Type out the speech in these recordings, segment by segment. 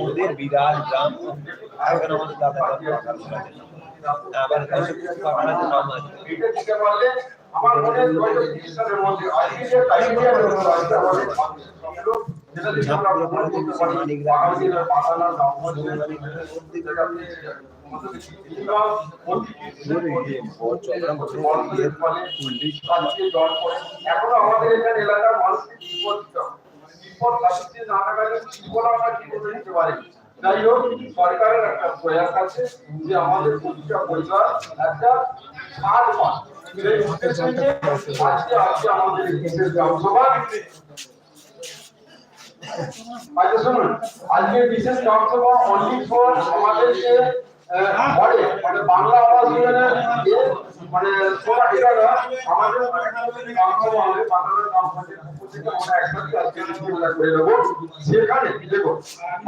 ওদের বিরাট গ্রাম আর আমাদের দাদা আবার পাড়াতে নাম আছে এটা দিতে পারলে আমার মনে হয় হয়তো মধ্যে আজকে যে টাইমটা আছে আমাদের করতে পারি আগামী দিনের মাথানা নাম যেটা এখনও আমাদের এখানে এলাকার মানুষকে বিপদ বিপদ লাগাতে না লাগালে বিপদ আমরা কি করে দিতে পারি। যাই হোক সরকারের একটা প্রয়াস আছে যে আমাদের প্রতিটা পরিবার একটা পান আজকে আজকে আমাদের আচ্ছা শুনুন। আজকে বিশেষ অনলি ফর আমাদের যে মানে বাংলা যোজনার যে মানে সোনা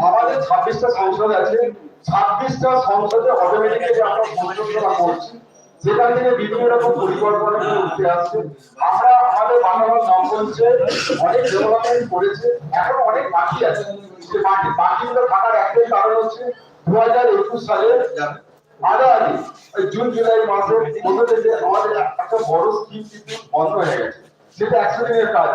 আমাদের ছাব্বিশটা সংসদ আছে। সংসদে করছি, সেখান থেকে বিভিন্ন রকম পরিকল্পনা আমরা বাংলা বলছে অনেক ডেভেলপমেন্ট করেছে, এখন অনেক বাকি আছে। যে বাকি বাকিগুলো থাকার একটাই কারণ হচ্ছে দু হাজার একুশ সালে ওই জুন, জুলাই মাসের মধ্যে থেকে আমাদের একটা বড় স্কিম কিন্তু বন্ধ হয়ে গেছে। সেটা একশো দিনের কাজ।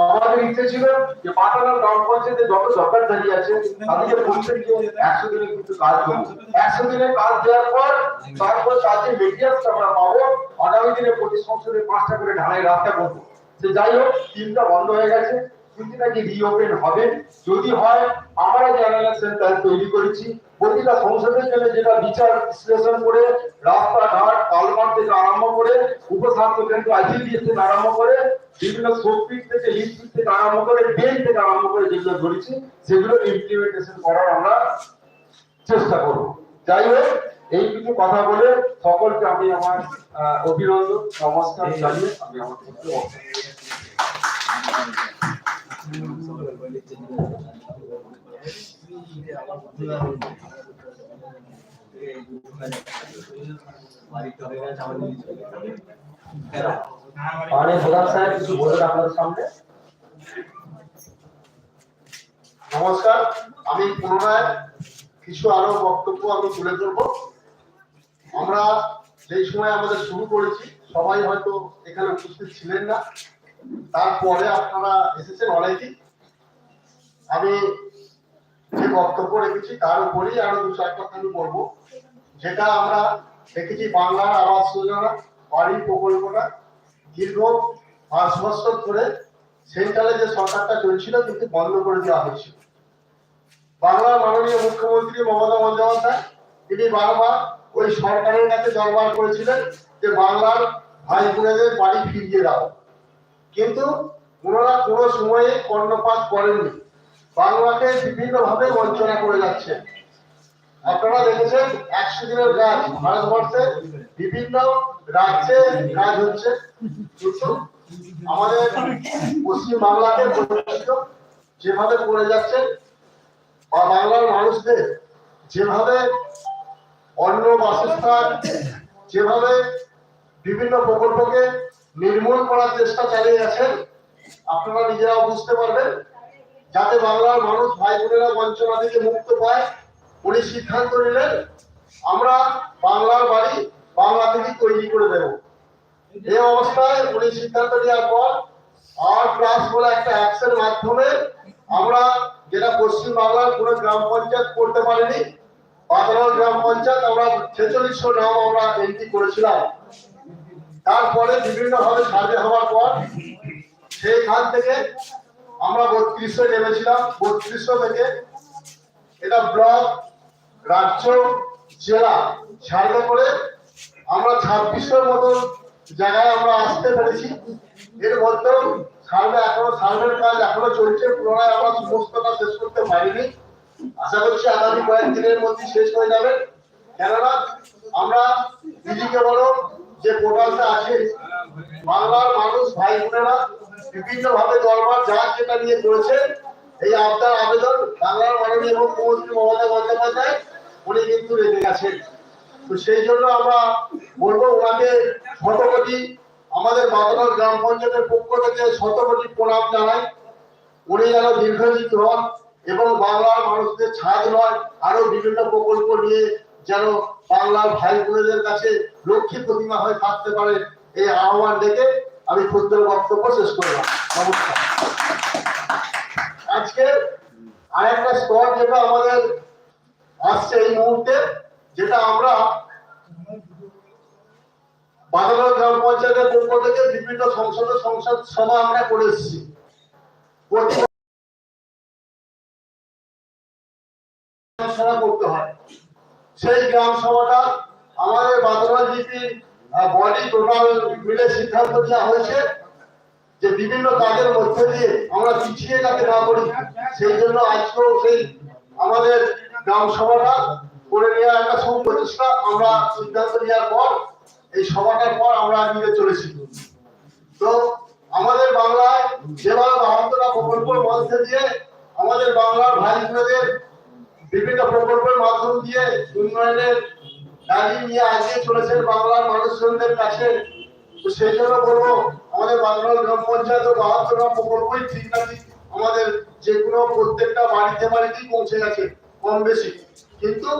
আমাদের ইচ্ছে ছিল যে পাটানার গ্রাম পঞ্চায়েতে যত দরকার দাঁড়িয়ে আছে, তাদেরকে প্রত্যেককে একশো দিনে কিন্তু কাজ করব। একশো দিনে কাজ দেওয়ার পর তারপর কাজের মেটেরিয়ালস আমরা পাবো। আগামী দিনে প্রতি সংসদে পাঁচটা করে ঢালাই রাস্তা করব। সে যাই হোক স্কিমটা বন্ধ হয়ে গেছে। কিন্তু নাকি রিওপেন হবে। যদি হয় আমরা যে অ্যানালাইসিস তৈরি করেছি প্রতিটা সংসদের জন্য যেটা বিচার বিশ্লেষণ করে রাস্তাঘাট কালমার্ট থেকে আরম্ভ করে উপস্বাস্থ্য কেন্দ্র আইসিডিএস থেকে আরম্ভ করে বিভিন্ন শক্তির থেকে লিস্ট থেকে আরম্ভ করে বেল থেকে আরম্ভ করে যেগুলো ধরেছি সেগুলো ইমপ্লিমেন্টেশন করার আমরা চেষ্টা করব। যাই হোক এই কিছু কথা বলে সকলকে আমি আমার অভিনন্দন নমস্কার জানিয়ে আমি আমার নমস্কার, আমি পুনরায় কিছু আরও বক্তব্য আমি তুলে ধরবো। আমরা যেই সময় আমাদের শুরু করেছি, সবাই হয়তো এখানে উপস্থিত ছিলেন না। তারপরে আপনারা এসেছেন অনেকেই আমি যে বক্তব্য রেখেছি তার উপরেই আরও দু চার কথা আমি বলব। যেটা আমরা দেখেছি বাংলার আবাস যোজনা, বাড়ি প্রকল্পটা দীর্ঘ পাঁচ বছর ধরে সেন্ট্রালে যে সরকারটা চলছিল কিন্তু বন্ধ করে দেওয়া হয়েছিল। বাংলার মাননীয় মুখ্যমন্ত্রী মমতা বন্দ্যোপাধ্যায়, তিনি বারবার ওই সরকারের কাছে দরবার করেছিলেন যে বাংলার ভাই বোনেদের বাড়ি ফিরিয়ে দাও। কিন্তু ওনারা কোনো সময়ে কর্ণপাত করেননি। বাংলাকে বিভিন্ন ভাবে বঞ্চনা করে যাচ্ছে। আপনারা দেখেছেন, একশো দিনের কাজ ভারতবর্ষে বিভিন্ন রাজ্যে কাজ হচ্ছে। আমাদের পশ্চিম বাংলাকে যেভাবে করে যাচ্ছে, বা বাংলার মানুষদের যেভাবে অন্য বাসস্থান, যেভাবে বিভিন্ন প্রকল্পকে নির্মূল করার চেষ্টা চালিয়ে যাচ্ছেন। আপনারা নিজেরাও বুঝতে পারবেন, যাতে বাংলার মানুষ ভাই বোনেরা বঞ্চনা থেকে মুক্ত পায়। উনি সিদ্ধান্ত নিলেন, আমরা বাংলার বাড়ি বাংলা থেকে তৈরি করে দেব। এই অবস্থায় উনি সিদ্ধান্ত নেওয়ার পর আর প্লাস বলে একটা অ্যাপসের মাধ্যমে আমরা যেটা পশ্চিম বাংলার কোনো গ্রাম পঞ্চায়েত করতে পারিনি বাংলার গ্রাম পঞ্চায়েত আমরা ছেচল্লিশশো নাম আমরা এন্ট্রি করেছিলাম। তারপরে বিভিন্ন ভাবে সার্ভে হওয়ার পর সেইখান থেকে আমরা বত্রিশশো নেমেছিলাম। বত্রিশশো থেকে এটা ব্লক, রাজ্য, জেলা সার্ভে করে আমরা ছাব্বিশশোর মতন জায়গায় আমরা আসতে পেরেছি। এর মধ্যেও সার্ভে এখনও, সার্ভের কাজ এখনও চলছে। পুনরায় আমরা সমস্তটা শেষ করতে পারিনি। আশা করছি আগামী কয়েকদিনের মধ্যে শেষ হয়ে যাবে। কেননা আমরা নিজেকে বলো যে পোর্টালটা আছে, বাংলার মানুষ, ভাই বোনেরা বিভিন্ন ভাবে দরবার যা যেটা নিয়ে করেছে, এই আপনার আবেদন বাংলার মাননীয় মুখ্যমন্ত্রী মমতা বন্দ্যোপাধ্যায়, উনি কিন্তু রেখে গেছেন। তো সেই জন্য আমরা বলব ওনাকে শত কোটি আমাদের বাদলার গ্রাম পঞ্চায়েতের পক্ষ থেকে শত কোটি প্রণাম জানাই। উনি যেন দীর্ঘজীবী হন এবং বাংলার মানুষদের ছাদ নয়, আরও বিভিন্ন প্রকল্প নিয়ে যেন বাংলার ভাই বোনেদের কাছে লক্ষ্মী প্রতিমা হয়ে থাকতে পারে এই আহ্বান ডেকে আমি ক্ষুদ্র বক্তব্য শেষ করলাম। নমস্কার। আজকে আরেকটা স্তর যেটা আমাদের আসছে এই মুহূর্তে, যেটা আমরা বাংলা গ্রাম পঞ্চায়েতের পক্ষ থেকে বিভিন্ন সংসদে সংসদ সভা আমরা করে এসেছি। করতে হয়। সেই গ্রাম সভাটা আমাদের বাদলা জিপির বডি টোটাল মিলে সিদ্ধান্ত নেওয়া হয়েছে যে বিভিন্ন কাজের মধ্যে দিয়ে আমরা পিছিয়ে যাতে না করি সেই জন্য আজকেও সেই আমাদের গ্রাম সভাটা করে নেওয়া একটা সব সুপ্রচেষ্টা আমরা সিদ্ধান্ত নেওয়ার পর, এই সভাটার পর আমরা এগিয়ে চলেছি। তো আমাদের বাংলায় যেভাবে বাহাত্তরটা প্রকল্পের মধ্যে দিয়ে আমাদের বাংলার ভাই বোনেদের বিভিন্ন প্রকল্পের মাধ্যম দিয়ে উন্নয়নের দাবি নিয়ে আগিয়ে চলেছেন বাংলার মানুষজনদের কাছে। সেই জন্য বলব, আমাদের বাংলার গ্রাম পঞ্চায়েত ও বাহাত্তরটা প্রকল্পই ঠিক না ঠিক আমাদের যে কোনো প্রত্যেকটা বাড়িতে বাড়িতেই পৌঁছে গেছে কম বেশি কিন্তু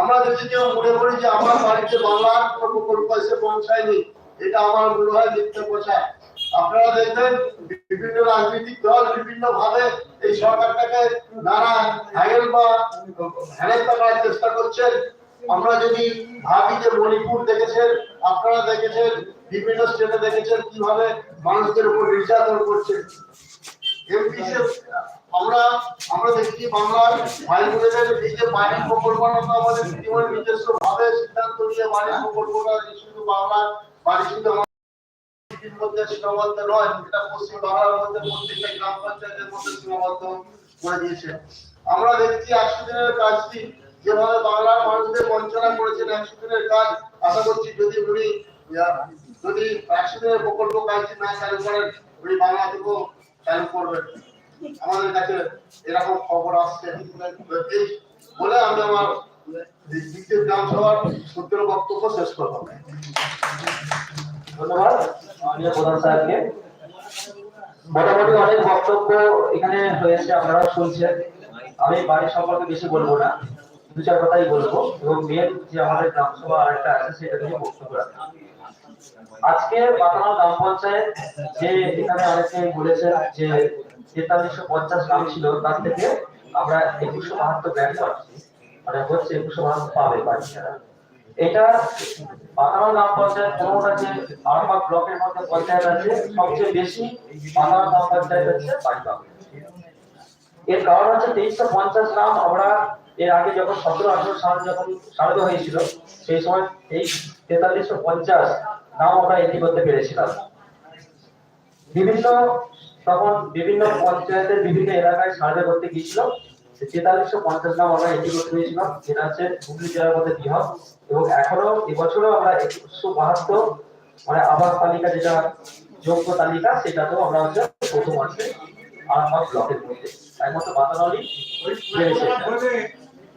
আমরা যদি কেউ মনে করি যে আমার বাড়িতে বাংলার কোনো প্রকল্প এসে পৌঁছায়নি, এটা আমার মনে হয় মিথ্যে প্রচার। আপনারা দেখবেন বিভিন্ন রাজনৈতিক দল বিভিন্ন ভাবে এই সরকারটাকে নানা হ্যাগেল বা হেনস্থা করার চেষ্টা করছেন। আমরা যদি ভাবি যে মণিপুর দেখেছেন, আপনারা দেখেছেন, বিভিন্ন স্টেটে দেখেছেন কীভাবে মানুষদের উপর নির্যাতন করছে। আমরা আমরা দেখি বাংলার ভাই বোনেদের এই যে বাড়ির প্রকল্পটা আমাদের নিজস্ব ভাবে সিদ্ধান্ত নিয়ে বাড়ির প্রকল্পটা শুধু বাংলার, বাড়ি শুধু দিয়েছে। আমরা দেখছি একশো দিনের কাজটি, যেভাবে বাংলার মানুষদের বঞ্চনা করেছেন একশো দিনের কাজ, আশা করছি যদি উনি যদি একশো দিনের প্রকল্প কাজটি না চালু করেন, উনি বাংলা থেকেও চালু করবেন। আমাদের কাছে এরকম খবর আসছে। বলে আমি আমার দ্বিতীয় গ্রাম সভার সূত্র বক্তব্য শেষ করব ধন্যবাদ মাননীয় প্রধান সাহেবকে মোটামুটি অনেক বক্তব্য এখানে হয়েছে আপনারা শুনছেন। আমি বাড়ির সম্পর্কে বেশি বলব না, দু চার কথাই বলব। এবং মেন যে আমাদের গ্রাম সভা আরেকটা আছে, সেটা নিয়ে বক্তব্য রাখব। আজকে পাতানো গ্রাম পঞ্চায়েত যে এখানে অনেকে বলেছেন যে তেতাল্লিশশো পঞ্চাশ গ্রাম ছিল, তার থেকে আমরা একুশশো বাহাত্তর গ্রাম পাচ্ছি। মানে হচ্ছে একুশশো বাহাত্তর পাবে বাচ্চারা এটা পাতানো গ্রাম পঞ্চায়েত পনেরোটা যে আরামবাগ ব্লকের মধ্যে পঞ্চায়েত আছে, সবচেয়ে বেশি পাতানো গ্রাম পঞ্চায়েত হচ্ছে বাড়িবাগ এর কারণ হচ্ছে তেইশশো পঞ্চাশ গ্রাম আমরা এর আগে যখন সতেরো, আঠারো সাল যখন স্বাগত হয়েছিল, সেই সময় এই তেতাল্লিশশো পঞ্চাশ নাম আমরা এন্ট্রি করতে পেরেছিলাম। বিভিন্ন তখন বিভিন্ন পঞ্চায়েতের বিভিন্ন এলাকায় সার্ভে করতে গিয়েছিল। তেতাল্লিশশো পঞ্চাশ নাম আমরা এন্ট্রি করতে পেরেছিলাম। যেটা হচ্ছে হুগলি জেলার মধ্যে বৃহৎ এবং এখনও এবছরও আমরা একুশশো বাহাত্তর মানে আবাস তালিকা যেটা যোগ্য তালিকা সেটাতেও আমরা হচ্ছে প্রথম আছে আরামবাগ ব্লকের মধ্যে। একমাত্র বাতানলি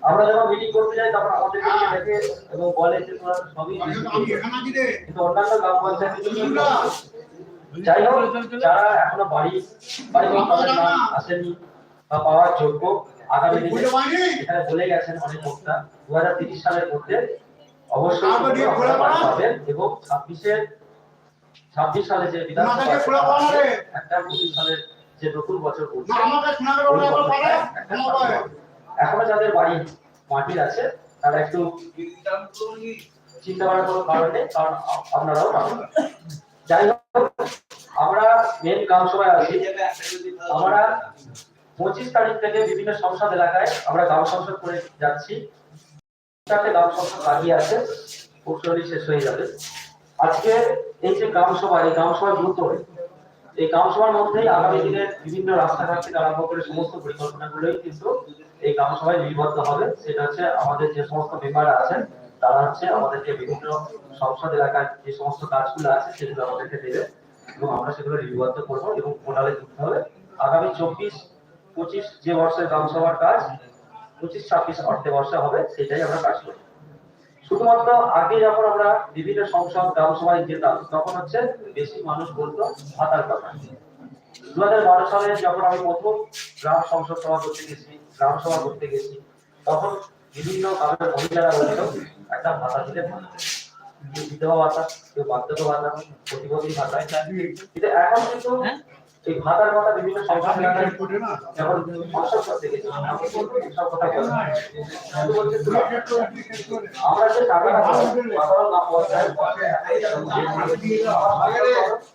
আমরা যখন মিটিং করতে যাই তখন আমাদেরকে নিয়ে দেখে এবং বলে যে তোরা সবই কিন্তু অন্যান্য গ্রাম পঞ্চায়েত যাই হোক যারা এখনও বাড়ি বাড়ি তাদের নাম আসেনি বা পাওয়ার যোগ্য আগামী দিনে এখানে বলে গেছেন অনেক বক্তা দু হাজার তিরিশ সালের মধ্যে অবশ্যই পাবেন এবং ছাব্বিশের ছাব্বিশ সালে যে বিধানসভা আমাকে খোলা পাওয়া যাবে। একটা পঁচিশ সালের যে নতুন বছর পড়ছে আমাকে শোনাবে বলে আবার পারে একটা স্বাধীন হবে। এখনও যাদের বাড়ি মাটির আছে তারা একটু চিন্তা করার কোনো কারণ নেই কারণ আপনারাও পাবেন। যাই হোক আমরা মেন গ্রাম সভায় আছি আমরা পঁচিশ তারিখ থেকে বিভিন্ন সংসদ এলাকায় আমরা গ্রাম সংসদ করে যাচ্ছি। চারটে গ্রাম সংসদ বাকি আছে শরীর শেষ হয়ে যাবে। আজকে এই যে গ্রাম সভা এই গ্রাম সভা গুরুত্ব এই গ্রাম সভার মধ্যেই আগামী দিনের বিভিন্ন রাস্তাঘাট থেকে আরম্ভ করে সমস্ত পরিকল্পনাগুলোই কিন্তু এই গ্রাম সভায় লিপিবদ্ধ হবে। সেটা হচ্ছে আমাদের যে সমস্ত মেম্বাররা আছেন, তারা হচ্ছে আমাদেরকে বিভিন্ন সংসদ এলাকার যে সমস্ত কাজগুলো আছে, সেগুলো আমাদেরকে দেবে এবং আমরা সেগুলো লিপিবদ্ধ করব এবং পোর্টালে যুক্ত হবে। আগামী চব্বিশ পঁচিশ যে বর্ষের গ্রাম সভার কাজ, পঁচিশ, ছাব্বিশ অর্থে বর্ষা হবে, সেটাই আমরা কাজ করি। শুধুমাত্র আগে যখন আমরা বিভিন্ন সংসদ গ্রাম সভায় যেতাম, তখন হচ্ছে বেশি মানুষ বলতো ভাতার কথা দু হাজার বারো সালে যখন আমি প্রথম গ্রাম সংসদ সভা করতে গেছি, গ্রাম সভা করতে গেছি, তখন বিভিন্ন গ্রামের মহিলারা বলতো, একটা ভাতা দিলে ভালো বিধবা ভাতা, কেউ বার্ধক্য ভাতা, প্রতিবন্ধী ভাতা। কিন্তু এখন কিন্তু এই ভাতার কথা বিভিন্ন সংসদ যখন সংসদ করতে সব কথা তুমি আমরা যে টাকাটা